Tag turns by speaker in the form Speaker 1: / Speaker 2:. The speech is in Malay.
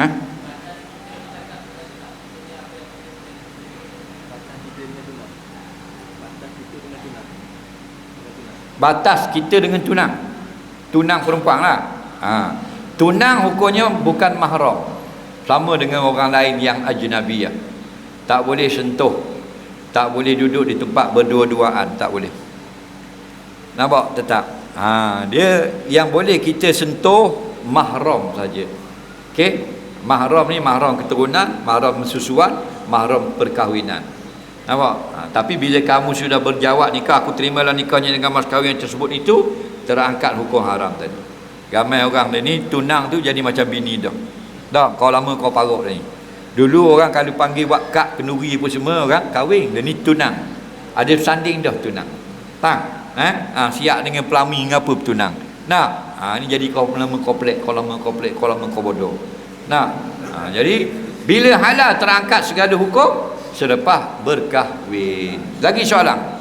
Speaker 1: Ha? Batas kita dengan tunang. Tunang perempuan lah. Ha. Tunang hukumnya bukan mahram. Sama dengan orang lain yang ajnabiyah. Tak boleh sentuh. Tak boleh duduk di tempat berdua-duaan. Tak boleh. Nampak? Tetap. Ha. Dia yang boleh kita sentuh mahram saja. Okey? Mahram ni mahram keturunan mahram susuan mahram perkahwinan. Nampak? Ha, tapi bila kamu sudah berjawab nikah aku terimalah nikahnya dengan mas kahwin tersebut itu terangkat hukum haram tadi. Ramai orang ni tunang tu jadi macam bini dah dah kau lama kau parut ni. Dulu orang kalau panggil wakak kenuri pun semua orang kahwin dia ni tunang. Ada sanding dah tunang. Tang eh ha, siap dengan pelami apa tunang. Nah ha, ni jadi kau lama komplek kau lama komplek kau lama kau bodoh nah ha, jadi bila halal terangkat segala hukum selepas berkahwin. Lagi soalan